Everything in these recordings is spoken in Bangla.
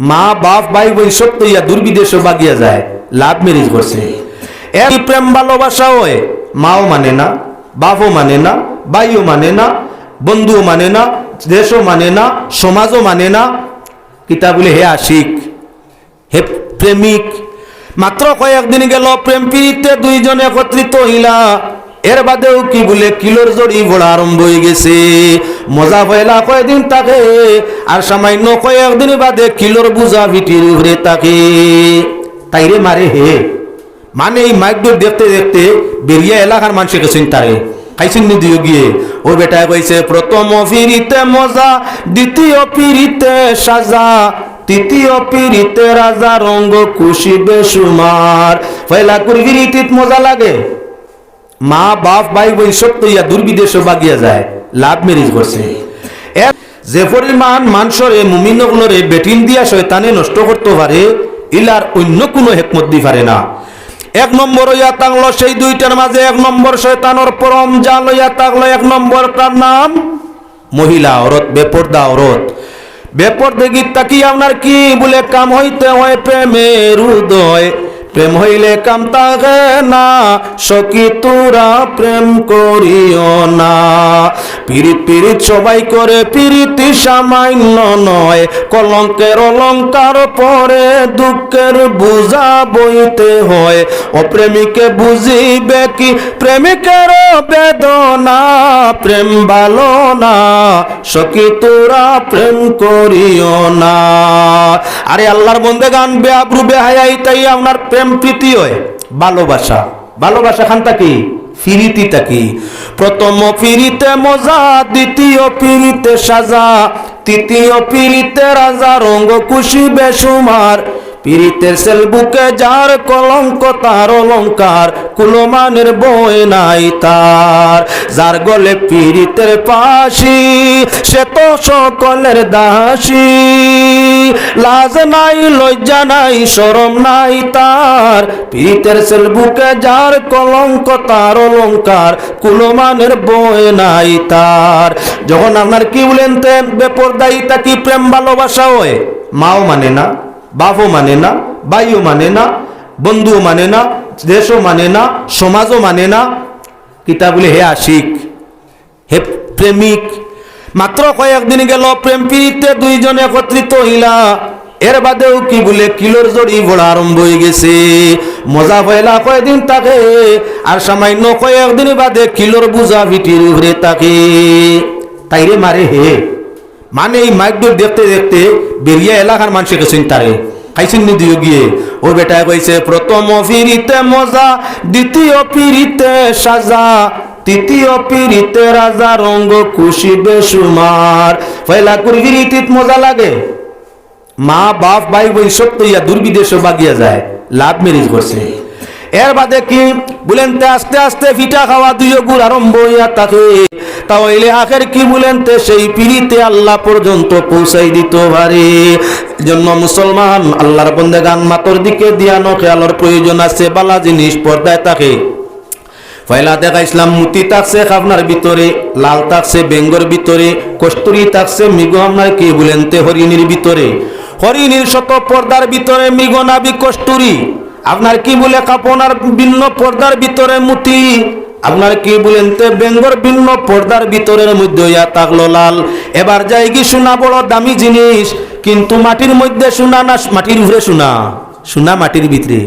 মা, বাপ, ভাই সব তো ইয়া দুর্বিদেশ বাগিয়া যায়, লাভ ম্যারেজ করছে। এই প্রেম ভালোবাসা হয়, মাও মানে না, বাপও মানে না, ভাইও মানে না, বন্ধুও মানে না, দেশও মানে না, সমাজও মানে না। কিতা বলে, হে আশিক, হে প্রেমিক। মাত্র কয়েকদিন গেল, প্রেম পিড়িতে দুইজনে একত্রিত হইলা। এর বাদেও কি বলে, কিলোর জড়ি ভোড়া আরম্ভ হয়ে গেছে। মজা পয়লা কয়েকদিন তাকে, আর সামান্য কয়েকদিন বাদে কিলোর বুঝা ভিটির উপরে তাকে। তাইরে মারে হে। মানে এই মাইকদুর দেখতে দেখতে বেরিয়া এলাকার মানুষকে চিন্তারে খাইছেন নি দিও গিয়ে। ও বেটায় কইছে, প্রথম ফিরিতে মজা, দ্বিতীয় ফিরিতে সাজা, তৃতীয় পিড়িতে রাজা, রঙ্গ খুশি বেসুমার পয়লা কুরগিরিতিত মজা লাগে। মা, বাপ, ভাই সব তো ইয়া দুর্বিদেশ বাগিয়া যায়, লাভ ম্যারেজ করছে। যে পরিমাণ মানুষরে মুমিনগুলোরে বেটিন দিয়া শয়তানে নষ্ট করতে পারে, ইলার অন্য কোনো হেকমত দি পারে না। এক নম্বর ইয়া তাংলো, সেই দুইটার মাঝে এক নম্বর শয়তানোর পরম জাল ইয়া তাকলো এক নম্বরটার নাম মহিলা, অরত, বেপর্দা অরত। বেপর্দে গীত তাকি আপনার কি বলে কাম হইতে হয় প্রেমের উদয়। প্রেম হইলে কাম তাকে না সকি তোরা প্রেম করিও না। পিরিত পিরিত সবাই করে পিরিতি সামান্য নয়। কলঙ্কের অলঙ্কার পরে দুঃখের বুঝা বইতে হয়। অপ্রেমিকে বুঝিবে কি, প্রেমিকের বেদনা, প্রেম ভালো না সকি তোরা প্রেম করিও না। আরে আল্লাহর বন্দে গান বেআব্রু বেহায়াই তাই আপনার প্রেম প্রীতি হয় ভালোবাসা। ভালোবাসা খানটা কি? ফিরিতি তাকি প্রথম ফিরিতে মজা, দ্বিতীয় ফিরিতে সাজা, তৃতীয় ফিরিতে রাজা রঙ্গ খুশি বেসুমার পীড়িতের সেল বুকে যার কলঙ্ক, তার অলঙ্কার কুলমানের বই নাই তার। যার গলে পীড়িতের পাশি সে তো সকলের দাসী। লাজ নাই, লজ্জা নাই, শরম নাই তার। পীড়িতের সেল বুকে যার কলঙ্ক, তার অলঙ্কার কুলমানের বই নাই তার। যখন আপনার কি বলেন তেন বেপরদায়ী তা কি প্রেম ভালোবাসা হয় মাও মানে না? বাপও মানে না ভাইও মানে না, বন্ধুও মানে না, দেশও মানে না, সমাজও মানে না। কিতা বলে হে আশিক, হে প্রেমিক। মাত্র কয়েকদিন গেল প্রেম পিড়িতে দুইজন একত্রিত হইলা। এর বাদেও কি বলে কিলোর জড়ি ভোড়া আরম্ভ হয়ে গেছে। মজা পয়লা কয়েকদিন তাকে, আর সামান্য কয়েকদিন বাদে কিলোর বুঝা ভিটির উপরে তাকে। তাইরে মারে হে। মানে এই মাইকদুর দেখতে দেখতে বেরিয়া এলাকার মানুষকে চিন্তারে। খাইছেন গিয়ে মজা লাগে। মা, বাপ তো ইয়া দুর্বিদেশ বাগিয়া যায়, লাভ ম্যারেজ করছে। এর বাদে কি? বলেন আস্তে আস্তে ফিটা খাওয়া দুই গুড় আরম্ভ হইয়া থাকে তাহলে আখের কি বলেন তে সেই পিড়িতে আল্লাহ পর্যন্ত পৌঁছাই দিত পারে। জন্য মুসলমান, আল্লাহর বন্দে গান মাতর দিকে দিয়ানো খেয়ালোর প্রয়োজন আছে, বালা জিনিস পর্দায় থাকে। পয়লা দেখা ইসলাম, মুতি থাকছে আপনার ভিতরে, লাল থাকছে বেঙ্গর ভিতরে, কস্তুরি থাকছে মৃগ আপনার কি বলেন তে হরিণীর ভিতরে। হরিণীর শত পর্দার ভিতরে মৃগ নাবি কস্তুরি। আপনার কি বলে কাপনার ভিন্ন পর্দার ভিতরে মুতি? আপনার কি বলেন তে বেঙ্গর ভিন্ন পর্দার ভিতরের মধ্যে ইয়া থাকল লাল। এবার যাই কি সোনা বড় দামি জিনিস, কিন্তু মাটির মধ্যে সোনা না, মাটির উপরে সোনা? সোনা মাটির ভিতরে।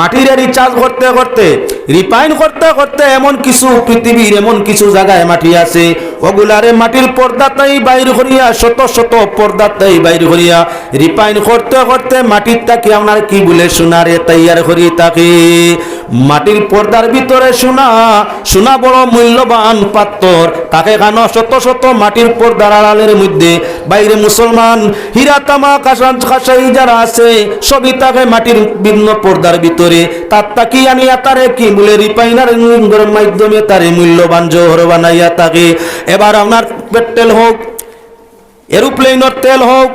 মাটির রিচার্জ করতে করতে, রিফাইন করতে করতে এমন কিছু পৃথিবীর, এমন কিছু জায়গায় মাটি আছে। ওগুলারে মাটির পর্দাতেই বাইর করিয়া, শত শত পর্দাতেই বাইর করিয়া, রিফাইন করতে করতে মাটির তাকে আপনার কি বলে, সোনারে তৈয়ার করি তাকে। মাটির পর্দার ভিতরে সোনা সোনা বড় মূল্যবান পাত্তর তাকে কেন শত শত মাটির পর্দার আড়ালের মধ্যে। বাইরে মুসলমান, হীরা তামা কাঁসান কাঁসাই যারা আছে, সবই তাকে মাটির ভিন্ন পর্দার ভিতরে। তার তাকি আনিয়া তারে কি বলে রিফাইনার মাধ্যমে তারে মূল্যবান জোহর বানাইয়া তাকে। এবার আপনার পেট্রোল হোক এরোপ্লেনের তেল হোক,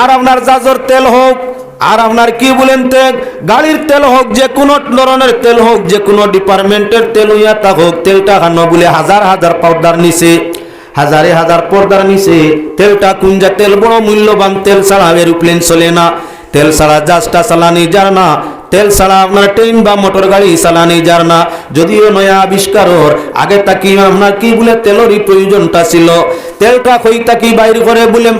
আর আপনার জাজর তেল হোক আর আপনার কি বলেন তেল গাড়ির তেল হোক যে কোনো ধরনের তেল হোক, যে কোনো ডিপার্টমেন্টের তেল হইয়া হোক, তেলটা খানো বলে হাজার হাজার পাউডার নিছে, হাজারে হাজার পর্দার নিচে তেলটা কুঞ্জা তেল বড় মূল্যবান, তেল ছাড়া এরোপ্লেন চলে না। তেল ছাড়া জাহাজটা চালানি যার না। তেল ছাড়া আপনার ট্রেন বা মোটর গাড়ি চালানি যার না। যদিও নয়া আবিষ্কারর, আগে তাকি আপনার কি বলে তেলেরই প্রয়োজনটা ছিল। তেলটা কই তাকি বাইর করে বলে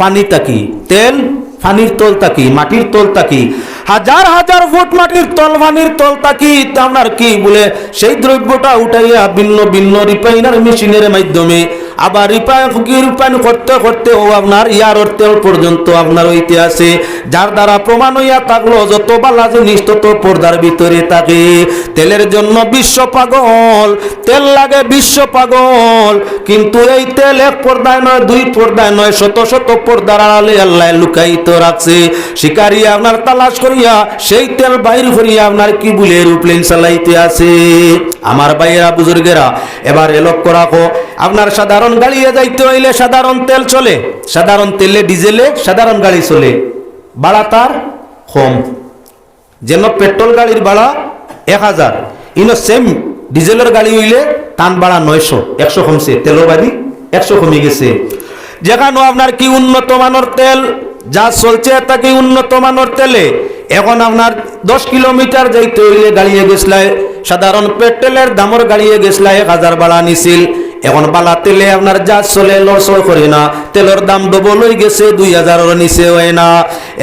পানি তাকি তেল পানির তল তাকি মাটির তল তাকি হাজার হাজার ফুট মাটির তল, ফানির তল তাকি আপনার কি বলে? সেই দ্রব্যটা উঠাইয়া ভিন্ন ভিন্ন রিফাইনার মেশিনের মাধ্যমে আবার রিফাইন করতে করতে ও আপনার ইয়ারর তেল পর্যন্ত আপনার হইতে আছে যার দ্বারা প্রমাণ হইয়া থাকল যত বালা জিনিস তত পর্দার ভিতরে থাকে। তেলের জন্য বিশ্ব পাগল, তেল লাগে বিশ্ব পাগল। কিন্তু এই তেল এক পর্দায় নয়, দুই পর্দায় নয়, শত শত পর্দার আড়ালে আল্লাহ লুকাইত রাখছে। শিকারি আপনার তালাশ করিয়া সেই তেল বাইর করিয়া আপনার কি বলে এরোপ্লেন চালাইতে আছে আমার ভাইয়েরা, বুজুর্গেরা, এবার লক্ষ্য রাখো। আপনার সাধারণ গাড়িয়ে যাইতে হইলে সাধারণ তেল চলে, সাধারণ তেলে ডিজেলে সাধারণ গাড়ি চলে। ভাড়া তার কম। যেন পেট্রোল গাড়ির ভাড়া এক হাজার, ইনো সেম ডিজেলের গাড়ি হইলে টান ভাড়া নয়শো, একশো কমছে তেলের বাদি একশো কমে গেছে। যেখানে আপনার কি উন্নত মানের তেল, যা চলছে তাকে উন্নত মানের তেলে, এখন আপনার দশ কিলোমিটার যাইতে হইলে গাড়িয়ে গেছলাই সাধারণ পেট্রোলের দামর গাড়িয়ে গেছলাই এক হাজার ভাড়া নিছিল। এখন বালা তেলে আপনার যা চলে লড়সড় করে না। তেলের দাম ডবল হয়ে গেছে, দুই হাজারের নিচে হয় না।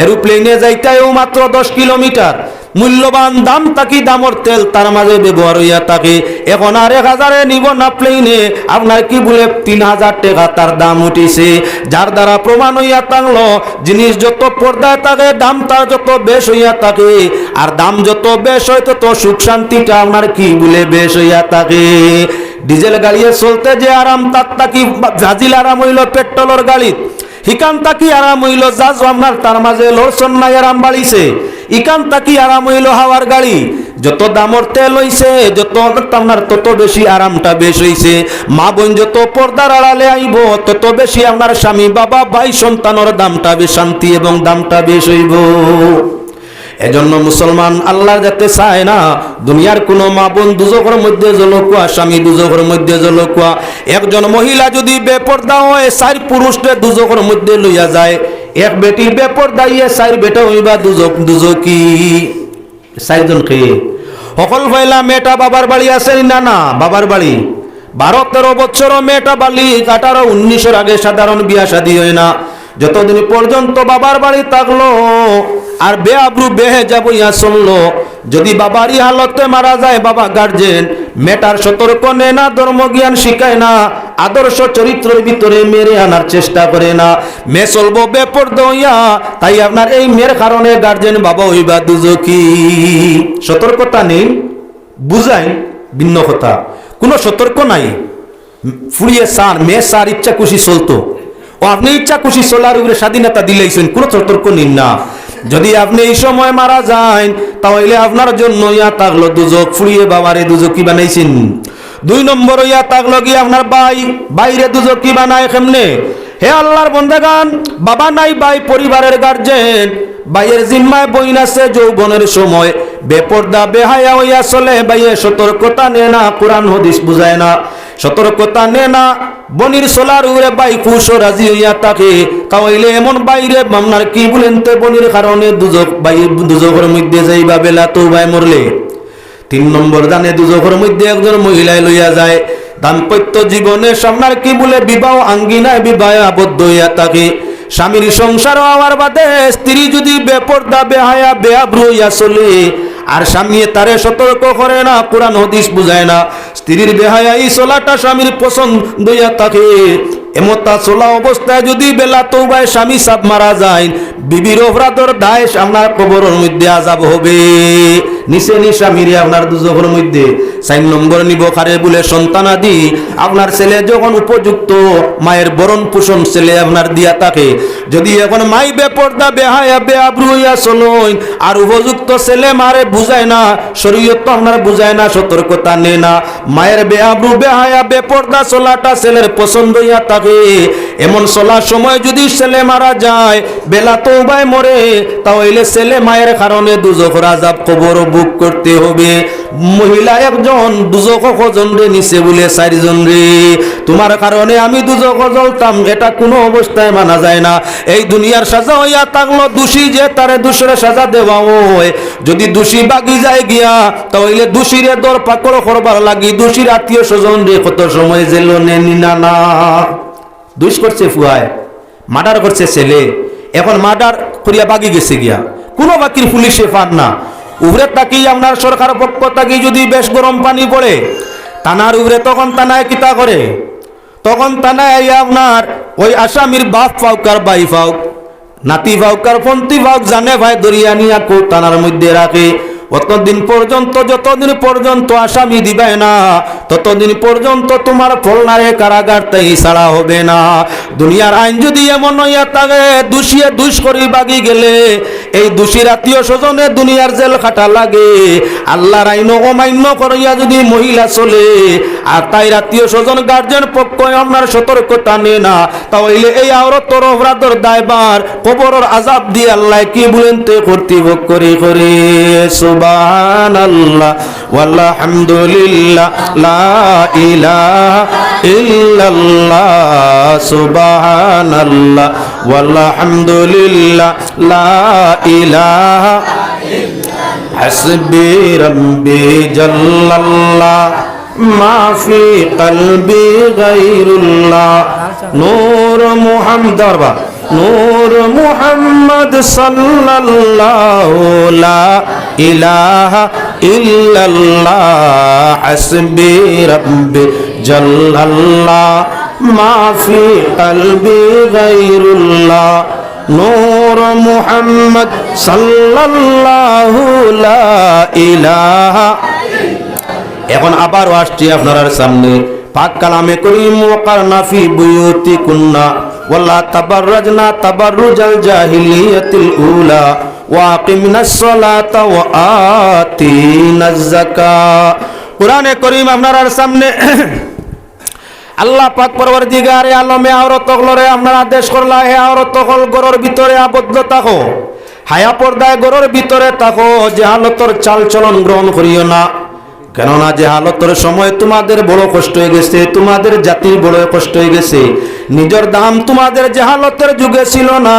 এরোপ্লেনে যাইতেও মাত্র দশ কিলোমিটার। মূল্যবান দাম তাকি দামর তেল তার মাঝে ব্যবহার হইয়া থাকে। এখন আর এক হাজারে নিব না প্লেনে আপনার কি বলে, তিন হাজার টাকা তার দাম উঠিছে। যার দ্বারা প্রমাণ হইয়া থাকল, জিনিস যত পর্দায় থাকে, দাম তার যত বেশ হইয়া থাকে। আর দাম যত বেশ হয়, তত সুখ শান্তিটা আপনার কি বলে বেশ হইয়া থাকে। ডিজেল গাড়িয়ে চলতে যে আরাম তার তাকি জাজিল আরাম হইল পেট্রোলের গাড়ি হিকান তাকি আরাম হইল? জাজ আপনার তার মাঝে লড়ছন নাই আরাম বাড়িছে। ইকান তাকি আরাম হইল হাওয়ার গাড়ি? যত দামর তেল হইছে, যত আপনার তত বেশি আরামটা বেশ হইছে। মা বোন যত পর্দার আড়ালে আইব, তত বেশি আপনার স্বামী, বাবা, ভাই, সন্তানের দামটা বেশ শান্তি এবং দামটা বেশ হইব। এজন্য মুসলমান আল্লাহ যাতে চায় না, দুনিয়ার কোন মা বোন দুজকের মধ্যে জলকুয়া, স্বামী দুজকের মধ্যে জলকুয়া। একজন মহিলা যদি বেপর্দা হয়, চার পুরুষকে দুজকের মধ্যে লইয়া যায়। এক বেটি বেপর্দা ইয়ে চার বেটা হইবা দুজক দুজকি চারজন খেয়ে সকল ফেলা মেয়েটা বাবার বাড়ি আছে না না, বাবার বাড়ি। বারো তেরো বছর মেয়েটা বালি আঠারো, উনিশের আগে সাধারণ বিয়া শাদী হয় না। যতদিন পর্যন্ত বাবার বাড়ি থাকল, আর বেআব্রু বেহে যাব ইয়া শুনলো, যদি বাবারই হালতে মারা যায়, বাবা গার্জেন মেটার সতর্ক নে না, ধর্মজ্ঞান শিখায় না, আদর্শ চরিত্রের ভিতরে মেরে আনার চেষ্টা করে না। মে চলবো বেপর্দ হইয়া, তাই আপনার এই মেয়ের কারণে গার্জেন বাবা হইবা দুজকি। সতর্কতা নেই, বুঝাই, ভিন্ন কথা। কোনো সতর্ক নাই। ফুরিয়ে সার, মেয়ে সার ইচ্ছা খুশি চলতো। আপনি ইচ্ছা খুশি চলার উপরে স্বাধীনতা দিলেইছেন, কোনো সতর্ক নিন না। যদি আপনি এই সময় মারা যান, তাহলে আপনার জন্য ইয়া থাকল দুজক, ফুরিয়ে বাবারে দুজক কি বানাইছেন? দুই নম্বর ইয়া থাকল কি আপনার ভাই বাইরে দুজক কি বানায় কেমনে? হে আল্লাহর বন্দেগান, বাবা নাই ভাই, পরিবারের গার্জেন বাইয়ের জিম্মায় বইন আছে, যৌবনের সময় বেপর্দা বেহায়া হইয়া চলে বাইয়ে সতর্কতা নে না, কোরআন, হদিস বুঝায় না। সতর্কতা নে না। বনির সোলার উড়ে বাই কুশ রাজি হইয়া থাকে কাওয়াইলে এমন বাইরে আপনার কি বলেন তে বনির কারণে দুজক বাই দুজকের মধ্যে যাইবা বেলা তো ভাই মরলে। তিন নম্বর জানে দুজকের মধ্যে একজন মহিলায় লইয়া যায়। দাম্পত্য জীবনে সামনার কি বলে বিবাহ আঙ্গিনায় বিবাহ আবদ্ধ হইয়া থাকে। স্বামীর সংসার হওয়ার বাদে স্ত্রী যদি বেপর্দা, বেহায়া, বেআব্রু হইয়া চলে আর স্বামী তারে সতর্ক করে না, কোরআন, হদিস বুঝায় না। স্ত্রীর বেহায়া এই চলাটা স্বামীর পছন্দ থাকে। এমতা চলা অবস্থায় যদি বেলা তৌবায় স্বামী সাপ মারা যায়, বিবির অপরাধর দায় আপনার কবরের মধ্যে আজাব হবে। নিচে নি স্বামীরে আপনার দুজনের মধ্যে। চার নম্বর নিব খারে বলে, সন্তান আদি, আপনার ছেলে যখন উপযুক্ত, মায়ের বরণ পোষণ ছেলে আপনার দিয়া থাকে। যদি এখন মাই বেপর্দা, বেহায়া, বেআব্রু হইয়া চলই আর উপযুক্ত ছেলে মারে বুঝায় না, শরীয়ত তো আপনার বুঝায় না, সতর্কতা নে না। মায়ের বেআব্রু, বেহায়া, বেপর্দা চলাটা ছেলের পছন্দ হইয়া থাকে। এমন চলার সময় যদি ছেলে মারা যায়, বেলা তো উবায় মরে, তাহলে ছেলে মায়ের কারণে দুজক রাজাব কবর বুক করতে হবে। মহিলা একজন কারণ দুজক কজন রে নিচে বলে চারিজন রে? তোমার কারণে আমি দুজক জ্বলতাম, এটা কোনো অবস্থায় মানা যায় না। এই দুনিয়ার সাজা হইয়া থাকল দোষী যে তারে দোষরে সাজা দেওয়া হয়। যদি দোষী বাগি যায় গিয়া, তাহলে দোষীরে দর পাকড় করবার লাগি। দোষীর আত্মীয় স্বজন রে, কত সময় জেল নেনি না না। দুষ করছে ফুয়ায়, মার্ডার করছে ছেলে। এখন মার্ডার করিয়া বাগি গেছে গিয়া। কোনো বাকির পুলিশে পান না। উভরে তাকি আপনার সরকার পক্ষ তাকি যদি বেশ গরম পানি পড়ে, তানার উভরে তখন তানায় কিতা করে? তখন তানায় আপনার ওই আসামির বাপ ফাউকার বাই ফাউক, নাতি ফাউকার পন্থী ফাউক জানে ভাই দরিয়া নিয়া কো তানার মধ্যে রাখে। অতদিন পর্যন্ত, যতদিন পর্যন্ত আসামি দিবে না, ততদিন পর্যন্ত তোমার ফলনারে কারাগার তাই ছাড়া হবে না। দুনিয়ার আইন যদি এমন হইয়া থাকে দোষিয়ে দুষ করি বাগি গেলে এই দোষীর আত্মীয় স্বজনে দুনিয়ার জেল খাটা লাগে। আল্লাহর আইন অমান্য করিয়া যদি মহিলা চলে, আর তাই আত্মীয় স্বজন গার্জেন পক্ষ আপনার সতর্কতা নে না, তাহলে এই আওরতর অপরাধর দায়বার কবরের আজাব দিয়ে আল্লাহ কি বলেন? তে কর্তৃপক্ষ করে করে। সুবান আল্লাহ ওয়ালহামদুলিল্লাহ, লা ইলাহা ইল্লাল্লাহ, সুবহানাল্লাহ। والحمد لله لا إله حسبي ربي جل الله ما في قلبي غير الله. نور محمد دربا. نور محمد صلى الله لا إله إلا الله. حسبي ربي جل الله. ما في قلبي غير الله নূর মুহাম্মদ সাল্লাল্লাহু লা ইলাহা এখন আবার আসছি আপনার সামনে পাক কালামে করিম ওয়াকার নাফি বুয়ুতি কুন্না ওয়াল্লা তাবাররাজনা তাবাররুজাল জাহিলিয়াতিল উলা ওয়াকিমনাস সালাতা ওয়া আতিনাজ যাকাত কোরআনে করিম আপনার সামনে আল্লাহ পাক পরবর্তীগারে আলমে আওরত হলরে আপনার আদেশ করলা হে আওরত হল গরর ভিতরে আবদ্ধ থাকো। হায়া পর্দায় গরর ভিতরে থাকো যে চাল চলন গ্রহণ করিও না। কেননা যে হালতর সময় তোমাদের বড় কষ্ট হয়ে গেছে, তোমাদের জাতির বড় কষ্ট হয়ে গেছে। নিজের দাম তোমাদের যে হালতের যুগে ছিল না,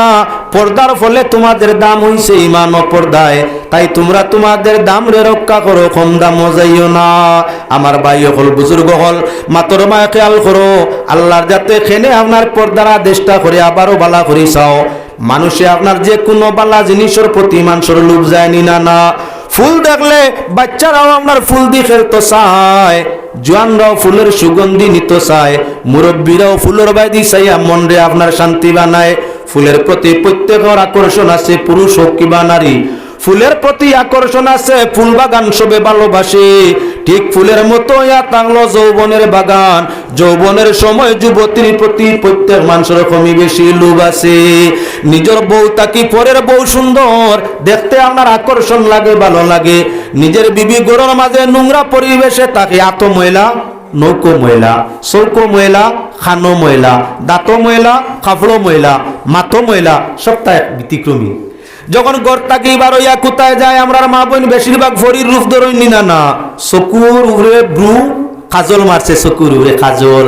পর্দার ফলে তোমাদের দাম হইছে ইমান পর্দায়। তাই তোমরা তোমাদের দাম রে রক্ষা করো, কম দাম যাইও না। আমার ভাই হল বুজুর্গ হল, মাতর মায় খেয়াল করো, আল্লাহর যাতে খেনে আপনার পর্দার আদেশটা করে আবারও বালা করি চাও। মানুষে আপনার যে কোনো বালা জিনিসের প্রতি মানুষের লোভ যায়নি না না। ফুল দেখলে বাচ্চারাও আপনার ফুল দিয়ে খেলতে চায় জোয়ানরাও ফুলের সুগন্ধি নিত চায় মুরব্বীরাও ফুলের বাইদি চাইয়া মন রে আপনার শান্তি বানায়। ফুলের প্রতি প্রত্যেকের আকর্ষণ আছে, পুরুষ হোক কিবা নারী। ফুলের প্রতি আকর্ষণ আছে, ফুল বাগান সবে ভালোবাসে। ঠিক ফুলের মতো তাংলো যৌবনের বাগান। যৌবনের সময় যুবতীর প্রতি প্রত্যেক মানুষের কমই বেশি লোভ আছে। নিজের বউ তাকি পরের বউ সুন্দর, দেখতে আপনার আকর্ষণ লাগে, ভালো লাগে। নিজের বিবি গরুর মাঝে নোংরা পরিবেশে তাকে আত ময়লা, নৌকো ময়লা, চৌকো ময়লা, খানো ময়লা, দাঁতো ময়লা কাপড়ো ময়লা মাথো ময়লা সবটা ব্যতিক্রমী। যখন গড়টাকে এবার ইয়া কোথায় যায় আমরা মা বোন বেশিরভাগ ভরির রূপ ধরই না না চকুর উপরে ব্রু কাজল মারছে চকুর উপরে কাজল।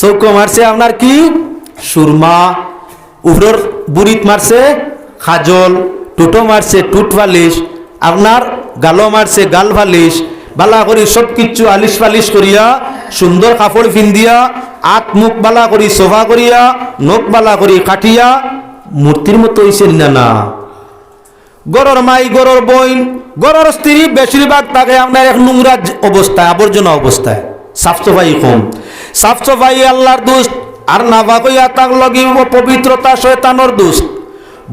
চৌকো মারছে আপনার কি? সুরমা। উপরের বুড়িত মারছে কাজল। টুটো মারছে টুট পালিশ আপনার গালো মারছে গাল পালিশ বালা করি সব কিচ্ছু আলিশ পালিশ করিয়া, সুন্দর কাপড় পিন্দিয়া আত মুখ বালা করি সোফা করিয়া, নখ বালা করি কাটিয়া, মূর্তির মতো হইছে না না। গরর মাই, গরর বইন, গরর স্ত্রী বেশিরভাগ তাকে আপনার এক নোংরা অবস্থায় আবর্জনা অবস্থায়। সাফ সাফাই কম। সাফ সাফাই আল্লাহর দোষ আর না বাকইয়া তাক লগি পবিত্রতা শয়তানোর দোষ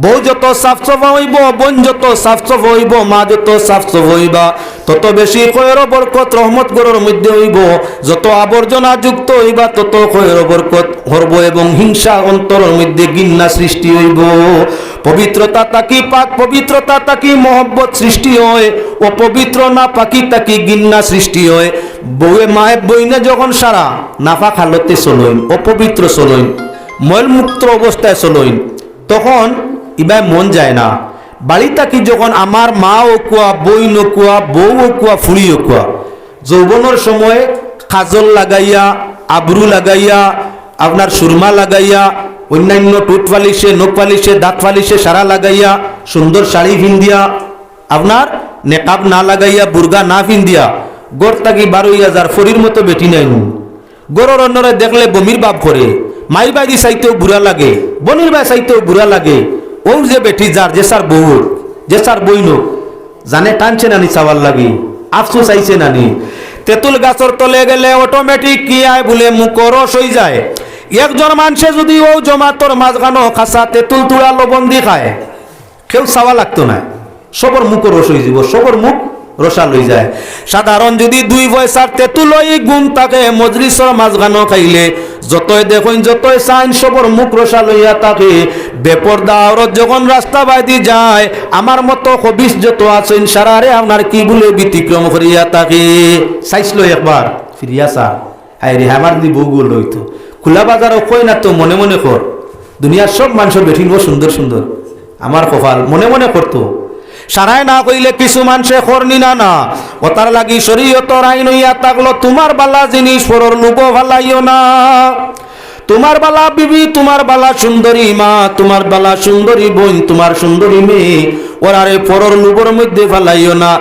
বউ যত সাফ সাফা হইব, বোন যত সাফ সাফা হইব, মা যত সাফ সাফা হইবা তত বেশি খয়ের বরকত রহমত গরর মধ্যে হইব। যত আবর্জনা যুক্ত হইবা, তত খয়ের বরকত হরব এবং হিংসা অন্তরের মধ্যে গিন্না সৃষ্টি হইব। পবিত্রতা তাকি পাক, পবিত্রতা তাকি মহব্বত সৃষ্টি হয়। ও পবিত্র না পাকি তাকি গিন্না সৃষ্টি হয়। বউয়ে, মায়ের বইনে যখন সারা নাফা খালতে চলইন অপবিত্র চলইন ময়লমুক্ত অবস্থায় চলইন তখন ইবাই মন যায় না। বাড়ি থাকি যখন আমার মা কুয়া বই নকুয়া বউ ও কুয়া ফুড়ি ও কুয়া যৌবনের সময় কাজল লাগাইয়া আবরু লাগাইয়া আপনার সুরমা লাগাইয়া, অন্যান্য টুট পালিশে নখ পালিশে দাঁত পালিশে সারা লাগাইয়া সুন্দর শাড়ি ভিন্দিয়া আপনার নেকাব না লাগাইয়া বুর্গা না ভিন্দিয়া গড় তাকি বারোই হাজার ফরির মতো বেটি নাই নু গরর অন্যরে দেখলে বমির বাপ করে মাই বাইদি চাইতেও বুড়া লাগে বনির বাই চাইতেও বুড়া লাগে। ও যে বেটি, যার যে সার বউ, যে সার জানে টানছে নানি চাওয়ার লাগি, আফসোস আইছে নানি। তেঁতুল গাছর তলে গেলে অটোমেটিক কি আয় বলে মুখ রস হয়ে যায়। একজন মানুষে যদি ও জমাতর মাঝখানো খাসা তেঁতুল তুলা লবণ দিয়ে খায়, কেউ চাওয়া লাগতো না। সবর মুখ রস হয়ে যাব, সবর মুখ রসা লই যায়। সাধারণ যদি দুই পয়সার তেঁতুলই গুণ থাকে, মজলিসর মাঝখানো খাইলে যতই দেখুন, যতই চাইন সবর মুখ রসা লইয়া থাকে বেপরদা আওরত যখন রাস্তা বাইদি যায়, আমার মতো হবিস যত আছেন সারারে আপনার কি বলে ব্যতিক্রম করিয়া থাকে চাইছিল একবার, ফিরিয়া চা। হাই রে, আমার দি বউগুলো লইতো খোলা বাজারও কই না তো, মনে মনে কর। দুনিয়ার সব মানুষের বেঠিন সুন্দর সুন্দর। আমার কপাল মনে মনে করতো। সারায় না কইলে কিছু মানুষে খরনি না না ও তার লাগি শরীয়তর আইন হইয়া থাকল তোমার বালা জিনিস পরর লুব ভালাইও না। তোমার বালা বিবি, তোমার বালা সুন্দরী মা, তোমার বালা সুন্দরী বোন, তোমার সুন্দরী মেয়ে, ওরারে পরর লুবর মধ্যে ভালাইও না।